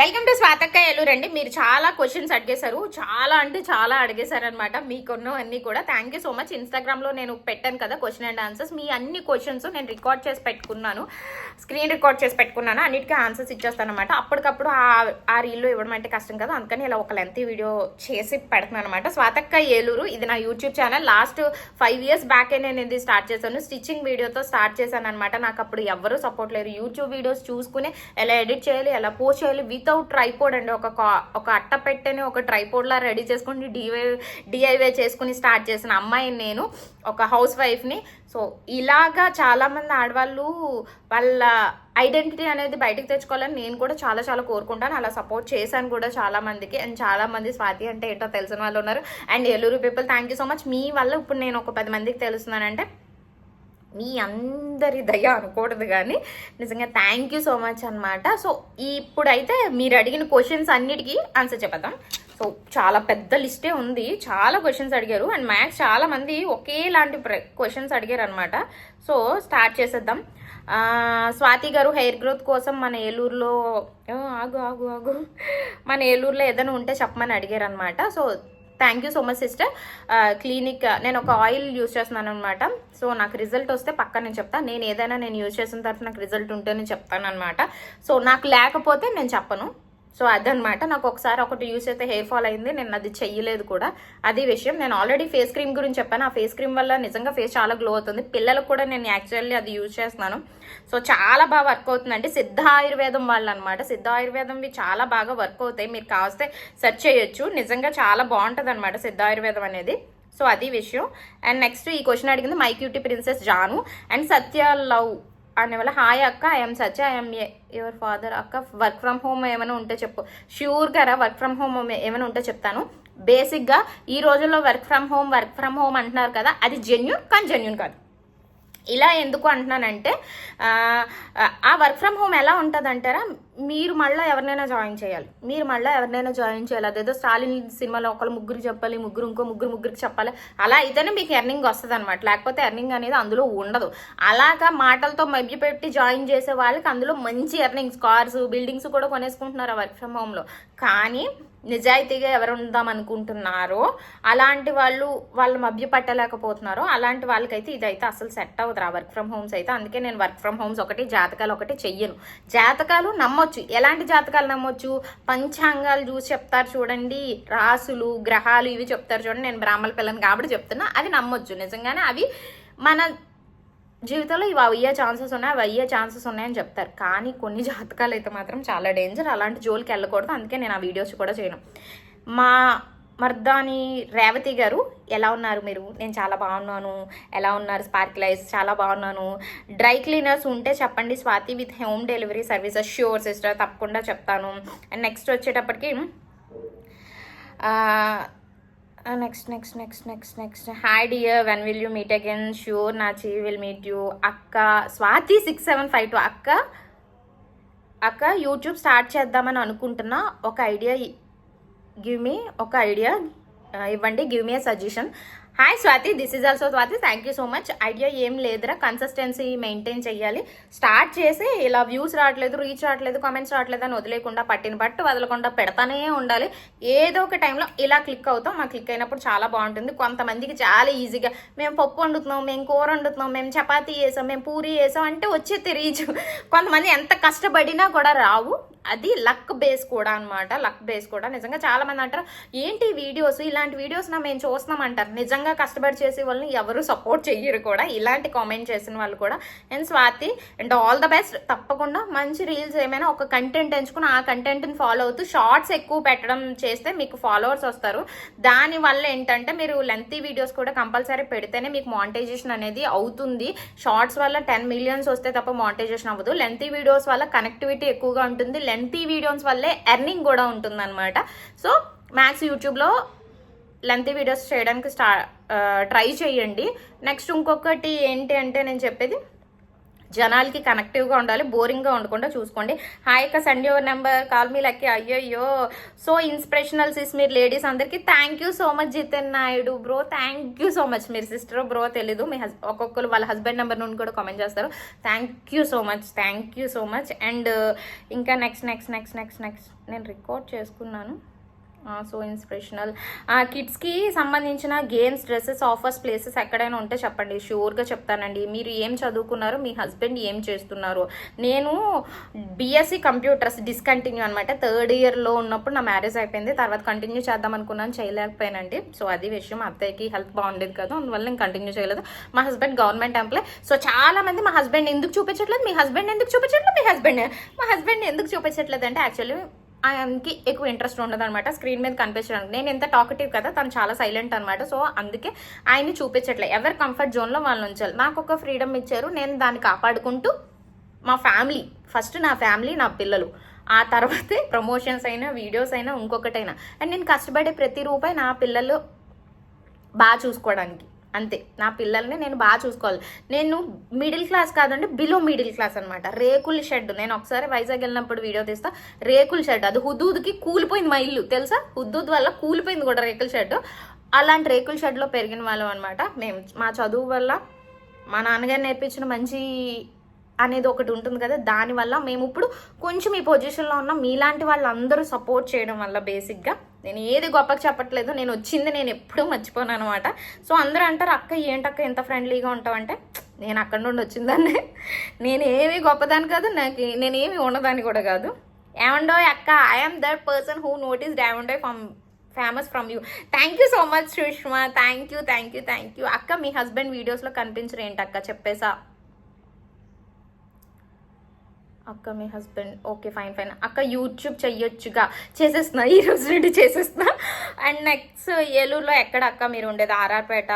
Welcome to స్వాతక్క అండి. మీరు చాలా క్వశ్చన్స్ అడిగేశారు. చాలా అంటే చాలా అడిగేశారు అనమాట మీకున్న అన్ని కూడా థ్యాంక్ యూ సో మచ్ ఇన్స్టాగ్రామ్లో నేను పెట్టాను కదా క్వశ్చన్ అండ్ ఆన్సర్స్ మీ అన్ని క్వశ్చన్స్ నేను రికార్డ్ చేసి పెట్టుకున్నాను. స్క్రీన్ రికార్డ్ చేసి పెట్టుకున్నాను. అన్నిటికీ ఆన్సర్స్ ఇచ్చేస్తాను అనమాట అప్పటికప్పుడు ఆ ఆ రీల్లో ఇవ్వడం అంటే కష్టం కదా. అందుకని ఇలా ఒక లెంత్ వీడియో చేసి పెడుతున్నాను అనమాట స్వాతక్క ఏలూరు ఇది నా YouTube channel last five years బ్యాకే నేను ఇది స్టార్ట్ చేశాను. స్టిచ్చింగ్ వీడియోతో స్టార్ట్ చేశాను అనమాట నాకు అప్పుడు ఎవరు సపోర్ట్ లేరు. యూట్యూబ్ వీడియోస్ చూసుకుని ఎలా ఎడిట్ చేయాలి ఎలా పోస్ట్ చేయాలి విత్ వితౌట్ ట్రైపోర్డ్ అండి. ఒక ఒక అట్ట పెట్టెని ఒక ట్రైపోర్డ్ లా రెడీ చేసుకుని డివై డిఐవై చేసుకుని స్టార్ట్ చేసిన అమ్మాయిని నేను ఒక హౌస్ వైఫ్ని సో ఇలాగా చాలామంది ఆడవాళ్ళు వాళ్ళ ఐడెంటిటీ అనేది బయటకు తెచ్చుకోవాలని నేను కూడా చాలా చాలా కోరుకుంటాను. అలా సపోర్ట్ చేశాను కూడా చాలా మందికి అండ్ చాలా మంది స్వాతి అంటే ఏంటో తెలిసిన వాళ్ళు ఉన్నారు. And Eluru people thank you so much. మీ వల్ల ఇప్పుడు నేను ఒక పది మందికి తెలుస్తున్నానంటే మీ అందరి దయ అనకూడదు కానీ నిజంగా థ్యాంక్ యూ సో మచ్ అనమాట సో ఇప్పుడైతే మీరు అడిగిన క్వశ్చన్స్ అన్నిటికీ ఆన్సర్ చెప్పేద్దాం. సో చాలా పెద్ద లిస్టే ఉంది. చాలా క్వశ్చన్స్ అడిగారు. అండ్ మ్యాథ్స్ చాలా మంది ఒకేలాంటి క్వశ్చన్స్ అడిగారు అనమాట సో స్టార్ట్ చేసేద్దాం. స్వాతి గారు హెయిర్ గ్రోత్ కోసం మన ఏలూరులో ఆగు ఆగు ఆగు. మన ఏలూరులో ఏదైనా ఉంటే చెప్పమని అడిగారు అనమాట so thank you so much sister clinic నేను ఒక ఆయిల్ యూస్ చేస్తున్నాను అనమాట సో నాకు రిజల్ట్ వస్తే పక్క నేను చెప్తాను నేను ఏదైనా నేను యూస్ చేసిన తర్వాత నాకు రిజల్ట్ ఉంటేనే చెప్తాను అనమాట సో నాకు లేకపోతే నేను చెప్పను. సో అదనమాట నాకు ఒకసారి ఒకటి యూస్ అయితే హెయిర్ ఫాల్ అయింది. నేను అది చెయ్యలేదు కూడా. అది విషయం. నేను ఆల్రెడీ ఫేస్ క్రీమ్ గురించి చెప్పాను. ఆ ఫేస్ క్రీమ్ వల్ల నిజంగా ఫేస్ చాలా గ్లో అవుతుంది. పిల్లలకు కూడా నేను యాక్చువల్లీ అది యూజ్ చేస్తున్నాను. సో చాలా బాగా వర్క్ అవుతుందండి. సిద్ధ ఆయుర్వేదం వాళ్ళు అనమాట సిద్ధ ఆయుర్వేదంవి చాలా బాగా వర్క్ అవుతాయి. మీరు కావస్తే సెర్చ్ చేయొచ్చు. నిజంగా చాలా బాగుంటుంది అనమాట సిద్ధ ఆయుర్వేదం అనేది. సో అది విషయం. అండ్ నెక్స్ట్ ఈ క్వశ్చన్ అడిగింది my cutie princess Janu and Satya love అనే వల్ల హాయ్ అక్క I'm such I'm your father అక్క వర్క్ ఫ్రమ్ హోమ్ ఏమైనా ఉంటే చెప్పు. ష్యూర్గా గారా వర్క్ ఫ్రమ్ హోమ్ ఏమైనా ఉంటే చెప్తాను. బేసిక్గా ఈ రోజుల్లో work from home work from home అంటున్నారు కదా అది జెన్యున్ కానీ జెన్యున్ కాదు. ఇలా ఎందుకు అంటున్నానంటే ఆ వర్క్ ఫ్రమ్ హోమ్ ఎలా ఉంటుంది అంటారా మీరు మళ్ళీ ఎవరినైనా జాయిన్ చేయాలి. మీరు మళ్ళీ ఎవరినైనా జాయిన్ చేయాలి. అదేదో స్టాలిన్ సినిమాలో ఒకరు ముగ్గురు చెప్పాలి ముగ్గురు ఇంకో ముగ్గురు ముగ్గురికి చెప్పాలి. అలా అయితేనే మీకు ఎర్నింగ్ వస్తుంది అనమాట లేకపోతే ఎర్నింగ్ అనేది అందులో ఉండదు. అలాగా మాటలతో మభ్యపెట్టి జాయిన్ చేసే వాళ్ళకి అందులో మంచి ఎర్నింగ్స్ కార్స్ బిల్డింగ్స్ కూడా కొనేసుకుంటున్నారు ఆ వర్క్ ఫ్రమ్ హోమ్లో. కానీ నిజాయితీగా ఎవరు ఉందాం అనుకుంటున్నారో అలాంటి వాళ్ళు వాళ్ళు మభ్య పట్టలేకపోతున్నారో అలాంటి వాళ్ళకైతే ఇదైతే అసలు సెట్ అవ్వదు ఆ వర్క్ ఫ్రమ్ హోమ్స్ అయితే. అందుకే నేను వర్క్ ఫ్రమ్ హోమ్స్ ఒకటి జాతకాలు ఒకటి చెయ్యను. జాతకాలు నమ్మ నమ్మొచ్చు. ఎలాంటి జాతకాలు నమ్మొచ్చు? పంచాంగాలు చూసి చెప్తారు చూడండి. రాసులు గ్రహాలు ఇవి చెప్తారు చూడండి. నేను బ్రాహ్మణ పిల్లని కాబట్టి చెప్తున్నా. అవి నమ్మొచ్చు. నిజంగానే అవి మన జీవితంలో ఇవి అయ్యే ఛాన్సెస్ ఉన్నాయి. అవి అయ్యే ఛాన్సెస్ ఉన్నాయని చెప్తారు. కానీ కొన్ని జాతకాలు అయితే మాత్రం చాలా డేంజర్. అలాంటి జోలికి వెళ్ళకూడదు. అందుకే నేను ఆ వీడియోస్ కూడా చేయను. మా మర్దాని రేవతి గారు ఎలా ఉన్నారు మీరు? నేను చాలా బాగున్నాను. ఎలా ఉన్నారు? స్పార్క్లైజ్ చాలా బాగున్నాను. డ్రై క్లీనర్స్ ఉంటే చెప్పండి. Swathi with home delivery services. Sure sister తప్పకుండా చెప్తాను. అండ్ నెక్స్ట్ వచ్చేటప్పటికి next next next next next. Hi dear when will you meet again నా నాచి విల్ మీట్ యూ అక్క Swathi six seven five two అక్క అక్క యూట్యూబ్ స్టార్ట్ చేద్దామని అనుకుంటున్నా. ఒక ఐడియా గివ్ మీ ఒక ఐడియా ఇవ్వండి. Give me a suggestion hi Swathi this is also Swathi thank you so much idea ఏం లేదురా. కన్సిస్టెన్సీ మెయింటైన్ చేయాలి స్టార్ట్ చేసి ఇలా వ్యూస్ రావట్లేదు రీచ్ రావట్లేదు కామెంట్స్ రావట్లేదు అని వదిలేకుండా పట్టిన పట్టు వదలకుండా పెడతానే ఉండాలి. ఏదో ఒక టైంలో ఇలా క్లిక్ అవుతాం. మా క్లిక్ అయినప్పుడు చాలా బాగుంటుంది. కొంతమందికి చాలా ఈజీగా మేము పప్పు వండుతున్నాం మేము కూర వండుతున్నాం మేము చపాతీ వేసాం మేము పూరి వేసాం అంటే వచ్చే రీచ్ కొంతమంది ఎంత కష్టపడినా కూడా రావు. అది లక్ బేస్ కూడా అన్నమాట లక్ బేస్ కూడా. నిజంగా చాలా మంది అంటారు ఏంటి వీడియోస్? ఇలాంటి వీడియోస్ నా మేము చూస్తున్నాం అంటారు నిజంగా కష్టపడి చేసే వాళ్ళని ఎవరు సపోర్ట్ చెయ్యరు కూడా. ఇలాంటి కామెంట్ చేసిన వాళ్ళు కూడా. And Swathi and all the best. తప్పకుండా మంచి రీల్స్ ఏమైనా ఒక కంటెంట్ ఎంచుకుని ఆ కంటెంట్ని ఫాలో అవుతూ షార్ట్స్ ఎక్కువ పెట్టడం చేస్తే మీకు ఫాలోవర్స్ వస్తారు. దాని వల్ల ఏంటంటే మీరు లెంతీ వీడియోస్ కూడా కంపల్సరీ పెడితేనే మీకు మానిటైజేషన్ అనేది అవుతుంది. షార్ట్స్ వల్ల టెన్ మిలియన్స్ వస్తే తప్ప మానిటైజేషన్ అవ్వదు. లెంతీ వీడియోస్ వల్ల కనెక్టివిటీ ఎక్కువగా ఉంటుంది. లెంతీ వీడియోస్ వల్లే ఎర్నింగ్ కూడా ఉంటుందన్నమాట. సో మ్యాథ్స్ యూట్యూబ్లో లెంతీ వీడియోస్ చేయడానికి స్టా ట్రై చేయండి. నెక్స్ట్ ఇంకొకటి ఏంటి అంటే నేను చెప్పేది జనాలకి కనెక్టివ్గా ఉండాలి బోరింగ్గా ఉండకుండా చూసుకోండి. హాయ్ అక్క Sunday number call me lucky. అయ్యయ్యో. సో ఇన్స్పిరేషనల్ సిస్ మీరు లేడీస్ అందరికీ thank you so much Jithan Naidu bro thank you so much మీరు సిస్టర్ బ్రో తెలీదు. మీ హస్ ఒక్కొక్కరు వాళ్ళ హస్బెండ్ నెంబర్ నుండి కూడా కామెంట్ చేస్తారు. Thank you so much thank you so much and ఇంకా next next next next next నేను రికార్డ్ చేసుకున్నాను. సో ఇన్స్పిరేషనల్ కిడ్స్కి సంబంధించిన గేమ్స్ డ్రెస్సెస్ ఆఫర్స్ ప్లేసెస్ ఎక్కడైనా ఉంటే చెప్పండి. షూర్గా చెప్తానండి. మీరు ఏం చదువుకున్నారు మీ హస్బెండ్ ఏం చేస్తున్నారు. నేను బీఎస్సీ కంప్యూటర్స్ డిస్కంటిన్యూ అనమాట థర్డ్ ఇయర్లో ఉన్నప్పుడు నా మ్యారేజ్ అయిపోయింది. తర్వాత కంటిన్యూ చేద్దాం అనుకున్నాను. చేయలేకపోయానండి. సో అది విషయం అత్తయ్యకి హెల్త్ బాగుండేది కదా. అందువల్ల నేను కంటిన్యూ చేయలేదు. మా హస్బెండ్ గవర్నమెంట్ ఎంప్లాయ్ సో చాలా మంది మా హస్బెండ్ ఎందుకు చూపించట్లేదు? మీ హస్బెండ్ ఎందుకు చూపించట్లేదు? మీ హస్బెండ్ మా హస్బెండ్ ఎందుకు చూపించట్లేదు? అంటే యాక్చువల్లీ ఆయనకి ఎక్కువ ఇంట్రెస్ట్ ఉండదన్నమాట. స్క్రీన్ మీద కనిపించడానికి. నేను ఎంత టాకటివ్ కదా తను చాలా సైలెంట్ అనమాట సో అందుకే ఆయన్ని చూపించట్లే. ఎవరి కంఫర్ట్ జోన్లో వాళ్ళు ఉంచాలి. నాకు ఒక ఫ్రీడమ్ ఇచ్చారు. నేను దాన్ని కాపాడుకుంటూ మా ఫ్యామిలీ ఫస్ట్ నా ఫ్యామిలీ నా పిల్లలు. ఆ తర్వాతే ప్రమోషన్స్ అయినా వీడియోస్ అయినా ఇంకొకటైనా. అండ్ నేను కష్టపడే ప్రతి రూపాయి నా పిల్లలు బాగా చూసుకోవడానికి. అంతే. నా పిల్లల్ని నేను బాగా చూసుకోవాలి. నేను మిడిల్ క్లాస్ కాదండి బిలో మిడిల్ క్లాస్ అనమాట రేకుల షెడ్. నేను ఒకసారి వైజాగ్ వెళ్ళినప్పుడు వీడియో తీస్తా. రేకుల షెడ్. అది హుదూద్కి కూలిపోయింది మా ఇల్లు. తెలుసా? హుదూద్ వల్ల కూలిపోయింది కూడా రేకుల షెడ్. అలాంటి రేకుల షెడ్లో పెరిగిన వాళ్ళం అనమాట మేము మా చదువు వల్ల మా నాన్నగారు నేర్పించిన మంచి అనేది ఒకటి ఉంటుంది కదా. దానివల్ల మేము ఇప్పుడు కొంచెం ఈ పొజిషన్లో ఉన్నాం. మీలాంటి వాళ్ళందరూ సపోర్ట్ చేయడం వల్ల బేసిక్గా నేను ఏది గొప్పగా చెప్పట్లేదు. నేను వచ్చింది నేను ఎప్పుడూ మర్చిపోను అనమాట సో అందరూ అంటారు అక్క ఏంటక్క ఎంత ఫ్రెండ్లీగా ఉంటావంటే నేను అక్కడ నుండి వచ్చిందాన్ని. నేను ఏమి గొప్పదాన్ని కాదు. నాకు నేను ఏమి ఉన్నదాన్ని కూడా కాదు. ఏమండో అక్క I'm that person who notice ఏమండో from famous from you thank you so much Sushma thank you thank you thank you అక్క మీ హస్బెండ్ వీడియోస్లో కనిపించరు ఏంటక్క చెప్పేసా. అక్క మీ హస్బెండ్ ఓకే ఫైన్ ఫైన్ అక్క యూట్యూబ్ చెయ్యొచ్చుగా. చేసేస్తున్నా. ఈ రోజు నుండి చేసేస్తున్నా. అండ్ నెక్స్ట్ ఏలూరులో ఎక్కడ అక్క? మీరు ఉండేది RR Peta.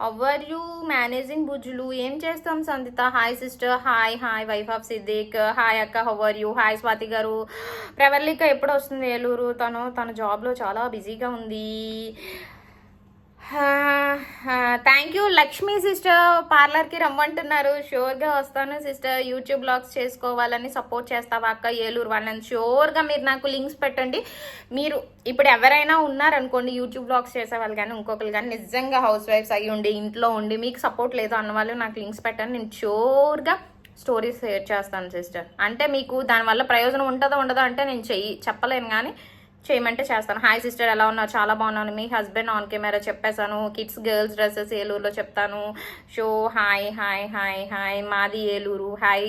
How are you managing బుజ్జులు. ఏం చేస్తాం Sanditha hi sister hi hi wife of Siddiq hi అక్క. How are you hi Swathi గారు. ప్రవర్లిక ఎప్పుడు వస్తుంది ఏలూరు? తను తన జాబ్లో చాలా బిజీగా ఉంది. Thank you. లక్ష్మీ సిస్టర్ పార్లర్కి రమ్మంటున్నారు. షూర్గా వస్తాను సిస్టర్. యూట్యూబ్ బ్లాగ్స్ చేసుకోవాలని సపోర్ట్ చేస్తావా అక్క? ఏలూరు వాళ్ళని షూర్గా మీరు నాకు లింక్స్ పెట్టండి. మీరు ఇప్పుడు ఎవరైనా ఉన్నారనుకోండి యూట్యూబ్ బ్లాగ్స్ చేసే వాళ్ళు కానీ ఇంకొకరు కానీ నిజంగా హౌస్ వైఫ్స్ అయ్యి ఉండి ఇంట్లో ఉండి మీకు సపోర్ట్ లేదు అన్న వాళ్ళు నాకు లింక్స్ పెట్టండి. నేను షూర్గా స్టోరీస్ షేర్ చేస్తాను సిస్టర్. అంటే మీకు దానివల్ల ప్రయోజనం ఉంటుందో ఉండదో అంటే నేను చెయ్యి చెప్పలేను కానీ చేయమంటే చేస్తాను. హాయ్ సిస్టర్ ఎలా ఉన్నారు చాలా బాగున్నాను. మీ హస్బెండ్ ఆన్ కెమెరా చెప్పేశాను. కిడ్స్ గర్ల్స్ డ్రెస్సెస్ ఏలూరులో చెప్తాను. So hi hi hi hi మాది ఏలూరు. హాయ్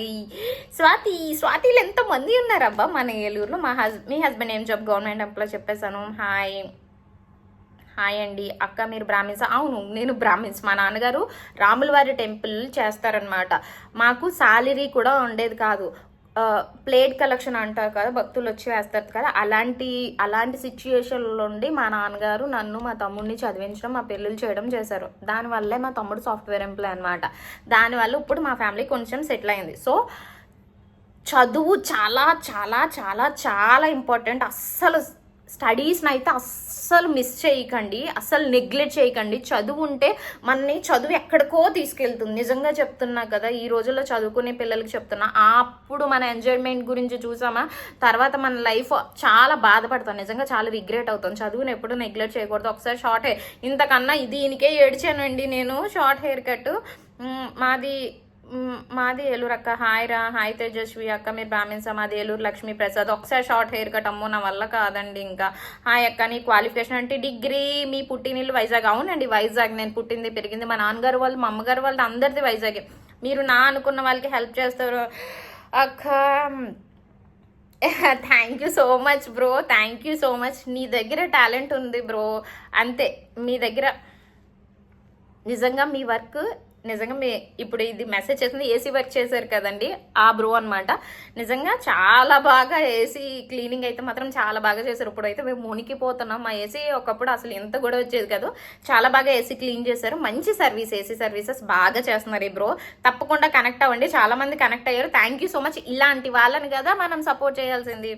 స్వాతి స్వాతిలు ఎంతమంది ఉన్నారబ్బా మన ఏలూరులో? మా హస్ మీ హస్బెండ్ ఏం జాబ్ గవర్నమెంట్ ఎంప్లాయ్ చెప్పేశాను. హాయ్ హాయ్ అండి. అక్క మీరు బ్రాహ్మిన్స్? అవును నేను బ్రాహ్మిన్స్. మా నాన్నగారు రాములవారి టెంపుల్ చేస్తారనమాట మాకు సాలరీ కూడా ఉండేది కాదు. ప్లేట్ కలెక్షన్ అంటారు కదా భక్తులు వచ్చి వేస్తారు కదా అలాంటి అలాంటి సిచ్యుయేషన్లో ఉండి మా నాన్నగారు నన్ను మా తమ్ముడిని చదివించడం మా పెళ్ళిళ్ళు చేయడం చేశారు. దానివల్లే మా తమ్ముడు సాఫ్ట్వేర్ ఎంప్లాయ్ అనమాట దానివల్ల ఇప్పుడు మా ఫ్యామిలీ కొంచెం సెటిల్ అయింది. సో చదువు చాలా చాలా చాలా చాలా ఇంపార్టెంట్ అస్సలు స్టడీస్ని అయితే అస్సలు మిస్ చేయకండి అస్సలు నెగ్లెక్ట్ చేయకండి. చదువు ఉంటే మనని చదువు ఎక్కడికో తీసుకెళ్తుంది. నిజంగా చెప్తున్నా కదా ఈ రోజుల్లో చదువుకునే పిల్లలకి చెప్తున్నా అప్పుడు మన ఎంజాయ్మెంట్ గురించి చూసామా? తర్వాత మన లైఫ్ చాలా బాధపడతాం. నిజంగా చాలా రిగ్రెట్ అవుతాం. చదువుని ఎప్పుడు నెగ్లెక్ట్ చేయకూడదు. ఒకసారి షార్ట్ హెయిర్ ఇంతకన్నా దీనికే ఏడ్చానండి నేను. షార్ట్ హెయిర్ కట్ మాది మాది ఏలూరు అక్క. హాయ్ రా. హాయ్ తేజస్వి అక్క. మీరు బ్రాహ్మిన్స్ మాది ఏలూరు లక్ష్మీ ప్రసాద్. ఒకసారి షార్ట్ హెయిర్ కట్ అమ్మో నా వల్ల కాదండి ఇంకా. హాయ్ అక్క నీ క్వాలిఫికేషన్ అంటే డిగ్రీ మీ పుట్టినిల్లు వైజాగ్. అవునండి వైజాగ్. నేను పుట్టింది పెరిగింది మా నాన్నగారు వాళ్ళు మా అమ్మగారు వాళ్ళు అందరిది వైజాగే. మీరు నా అనుకున్న వాళ్ళకి హెల్ప్ చేస్తారు. అక్క thank you so much bro. Thank you so much. నీ దగ్గర టాలెంట్ ఉంది బ్రో. అంతే. మీ దగ్గర నిజంగా మీ వర్క్ నిజంగా మీ ఇప్పుడు ఇది మెసేజ్ చేసింది ఏసీ వర్క్ చేశారు కదండి ఆ బ్రో అనమాట నిజంగా చాలా బాగా ఏసీ క్లీనింగ్ అయితే మాత్రం చాలా బాగా చేశారు. ఇప్పుడు అయితే మేము మునిగిపోతున్నాం మా ఏసీ ఒకప్పుడు అసలు ఎంత కూడా వచ్చేది కాదు. చాలా బాగా ఏసీ క్లీన్ చేశారు. మంచి సర్వీస్ ఏసీ సర్వీసెస్ బాగా చేస్తున్నారు ఈ బ్రో తప్పకుండా కనెక్ట్ అవ్వండి. చాలా మంది కనెక్ట్ అయ్యారు. థ్యాంక్ యూ సో మచ్ ఇలాంటి వాళ్ళని కదా మనం సపోర్ట్ చేయాల్సింది.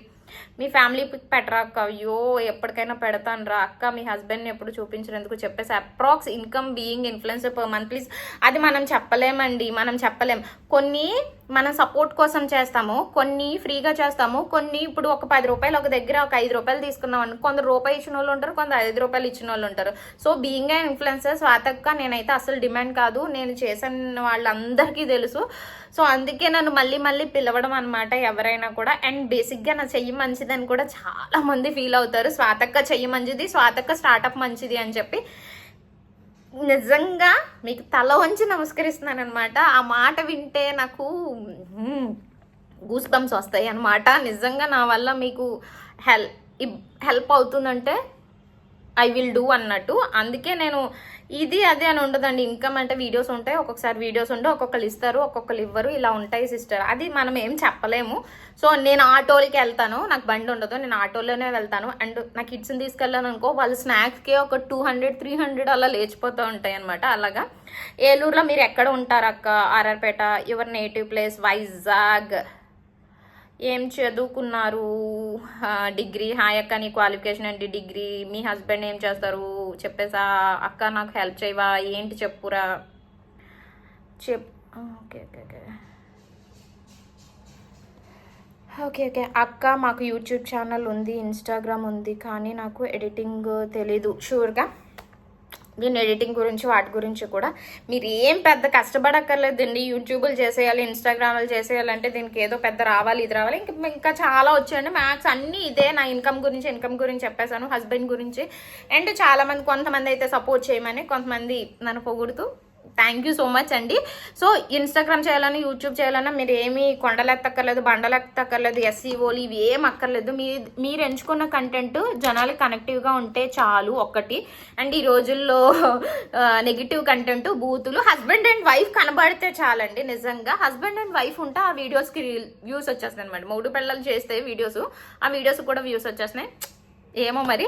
మీ ఫ్యామిలీ పిక్ పెట్టరా అక్క? అయ్యో ఎప్పటికైనా పెడతాను రా. అక్క మీ హస్బెండ్ని ఎప్పుడు చూపించినందుకు చెప్పేసి approx income being influencer per month please. అది మనం చెప్పలేమండి. మనం చెప్పలేం. కొన్ని మనం సపోర్ట్ కోసం చేస్తాము కొన్ని ఫ్రీగా చేస్తాము కొన్ని ఇప్పుడు ఒక పది రూపాయలు ఒక దగ్గర ఒక ఐదు రూపాయలు తీసుకున్నాం అనుకో కొందరు రూపాయి ఇచ్చిన వాళ్ళు ఉంటారు కొందరు ఐదు రూపాయలు ఇచ్చిన వాళ్ళు ఉంటారు. సో బీయింగ్ అండ్ ఇన్ఫ్లుయెన్సర్ స్వాతక్క నేనైతే అసలు డిమాండ్ కాదు. నేను చేసిన వాళ్ళందరికీ తెలుసు. సో అందుకే నన్ను మళ్ళీ మళ్ళీ పిలవడం అనమాట ఎవరైనా కూడా. అండ్ బేసిక్గా నా చెయ్యి మంచిదని కూడా చాలా మంది ఫీల్ అవుతారు. స్వాతక్క చెయ్యి మంచిది స్వాతక్క స్టార్టప్ మంచిది అని చెప్పి. నిజంగా మీకు తల వంచి నమస్కరిస్తున్నాను అనమాట ఆ మాట వింటే నాకు గూస్ బంప్స్ వస్తాయి అనమాట నిజంగా నా వల్ల మీకు హెల్ప్ హెల్ప్ అవుతుందంటే ఐ విల్ డూ అన్నట్టు. అందుకే నేను ఇది అదే అని ఉండదండి. ఇన్కమ్ అంటే వీడియోస్ ఉంటాయి. ఒక్కొక్కసారి వీడియోస్ ఉంటే ఒక్కొక్కరు ఇస్తారు ఒక్కొక్కరు ఇవ్వరు. ఇలా ఉంటాయి సిస్టర్ అది మనం ఏం చెప్పలేము. సో నేను ఆటోలకి వెళ్తాను. నాకు బండి ఉండదు. నేను ఆటోలోనే వెళ్తాను. అండ్ నా కిడ్స్ని తీసుకెళ్ళాను అనుకో వాళ్ళు స్నాక్స్కే ఒక టూ హండ్రెడ్ త్రీ హండ్రెడ్ అలా లేచిపోతూ ఉంటాయి అనమాట అలాగా. ఏలూరులో మీరు ఎక్కడ ఉంటారు అక్క? RR Peta? Your native place Vizag ఏం చదువుకున్నారు? డిగ్రీ హాయ్ అక్క నీ క్వాలిఫికేషన్ ఏంటి? డిగ్రీ మీ హస్బెండ్ ఏం చేస్తారు? చెప్పేసా అక్క నాకు హెల్ప్ చేయవా? ఏంటి చెప్పురా? చెప్ okay okay okay. Okay okay. అక్క మాకు యూట్యూబ్ ఛానల్ ఉంది ఇన్స్టాగ్రామ్ ఉంది కానీ నాకు ఎడిటింగ్ తెలీదు. షూర్గా? నేను ఎడిటింగ్ గురించి వాటి గురించి కూడా. మీరు ఏం పెద్ద కష్టపడక్కర్లేదండి. యూట్యూబ్లు చేసేయాలి ఇన్స్టాగ్రామ్లు చేసేయాలంటే దీనికి ఏదో పెద్ద రావాలి ఇది రావాలి. ఇంకా ఇంకా చాలా వచ్చాయండి. మ్యాథ్స్ అన్నీ ఇదే. నా ఇన్కమ్ గురించి ఇన్కమ్ గురించి చెప్పేశాను. హస్బెండ్ గురించి. అండ్ చాలామంది కొంతమంది అయితే సపోర్ట్ చేయమని కొంతమంది నన్ను పొగుడుతూ థ్యాంక్ యూ సో మచ్ అండి. సో ఇన్స్టాగ్రామ్ చేయాలన్నా యూట్యూబ్ చేయాలన్నా మీరు ఏమి కొండలెత్తక్కర్లేదు బండలెత్తక్కర్లేదు ఎస్సీఓలు ఇవి ఏం అక్కర్లేదు. మీ మీరు ఎంచుకున్న కంటెంట్ జనాలు కనెక్టివ్గా ఉంటే చాలు ఒక్కటి. అండ్ ఈ రోజుల్లో నెగిటివ్ కంటెంట్ బూతులు హస్బెండ్ అండ్ వైఫ్ కనబడితే చాలండి నిజంగా. హస్బెండ్ అండ్ వైఫ్ ఉంటే ఆ వీడియోస్కి వ్యూస్ వచ్చేస్తాయి అనమాట మూడు పిల్లలు చేస్తే వీడియోస్ ఆ వీడియోస్ కూడా వ్యూస్ వచ్చేస్తున్నాయి. ఏమో మరి.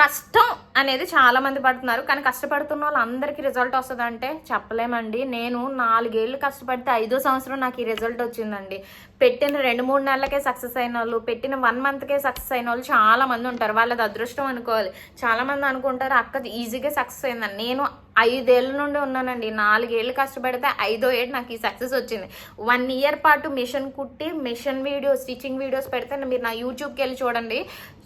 కష్టం అనేది చాలా మంది పడుతున్నారు. కానీ కష్టపడుతున్న వాళ్ళందరికీ రిజల్ట్ వస్తుందంటే చెప్పలేమండి. నేను నాలుగేళ్ళు కష్టపడితే ఐదో సంవత్సరం నాకు ఈ రిజల్ట్ వచ్చిందండి. పెట్టిన రెండు మూడు నెలలకే సక్సెస్ అయిన వాళ్ళు పెట్టిన వన్ మంత్కే సక్సెస్ అయిన వాళ్ళు చాలా మంది ఉంటారు. వాళ్ళది అదృష్టం అనుకోవాలి. చాలా మంది అనుకుంటారు అక్క ఈజీగా సక్సెస్ అయిందని. నేను ఐదేళ్ళ నుండి ఉన్నానండి. నాలుగేళ్ళు కష్టపడితే ఐదో ఏడు నాకు ఈ సక్సెస్ వచ్చింది. వన్ ఇయర్ పాటు మిషన్ కుట్టి మిషన్ వీడియోస్ స్టిచ్చింగ్ వీడియోస్ పెడితే మీరు నా యూట్యూబ్కి వెళ్ళి చూడండి.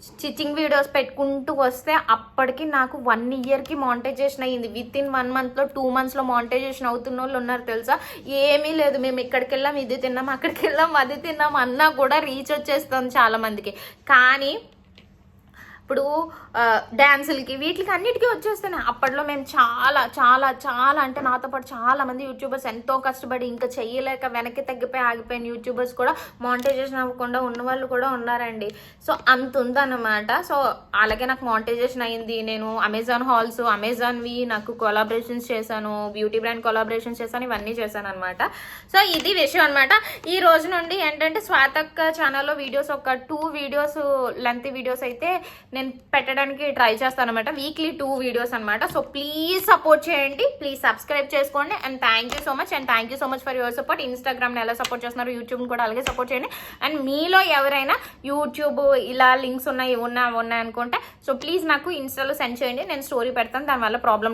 స్టిచ్చింగ్ వీడియోస్ పెట్టుకుంటూ వస్తే అప్పటికి నాకు వన్ ఇయర్కి మానిటైజేషన్ అయ్యింది. విత్ ఇన్ వన్ మంత్లో టూ మంత్స్లో మానిటైజేషన్ అవుతున్న వాళ్ళు ఉన్నారు తెలుసా? ఏమీ లేదు. మేము ఇక్కడికి వెళ్ళాం ఇది తిన్నాం అక్కడికి వెళ్ళాం అది తిన్నాం అన్నా కూడా రీచ్ వచ్చేస్తుంది చాలా మందికి. కానీ ఇప్పుడు డ్యాన్సులకి వీటికి అన్నిటికీ వచ్చేస్తున్నాయి అప్పట్లో మేము చాలా చాలా చాలా అంటే నాతో పాటు చాలా మంది యూట్యూబర్స్ ఎంతో కష్టపడి ఇంకా చెయ్యలేక వెనక్కి తగ్గిపోయి ఆగిపోయిన యూట్యూబర్స్ కూడా మానిటైజేషన్ అవ్వకుండా ఉన్న వాళ్ళు కూడా ఉన్నారండి. సో అంత ఉందన్నమాట. సో అలాగే నాకు మానిటైజేషన్ అయింది. నేను అమెజాన్ హాల్స్ అమెజాన్వి నాకు కొలాబరేషన్స్ చేశాను బ్యూటీ బ్రాండ్ కొలాబరేషన్స్ చేశాను ఇవన్నీ చేశాను అనమాట సో ఇది విషయం అనమాట ఈ రోజు నుండి ఏంటంటే స్వాతక్క ఛానల్లో వీడియోస్ ఒక టూ వీడియోస్ లెంత్ వీడియోస్ అయితే నేను నేను పెట్టడానికి ట్రై చేస్తాను అనమాట వీక్లీ టూ వీడియోస్ అనమాట సో ప్లీజ్ సపోర్ట్ చేయండి. ప్లీజ్ సబ్స్క్రైబ్ చేసుకోండి. And thank you so much and thank you so much for your support ఇన్స్టాగ్రామ్ని ఎలా సపోర్ట్ చేస్తున్నారు యూట్యూబ్ని కూడా అలాగే సపోర్ట్ చేయండి. అండ్ మీలో ఎవరైనా యూట్యూబ్ ఇలా లింక్స్ ఉన్నాయి ఉన్నా ఉన్నాయి అనుకుంటే సో ప్లీజ్ నాకు ఇన్స్టాలో సెండ్ చేయండి. నేను స్టోరీ పెడతాను. దానివల్ల ప్రాబ్లం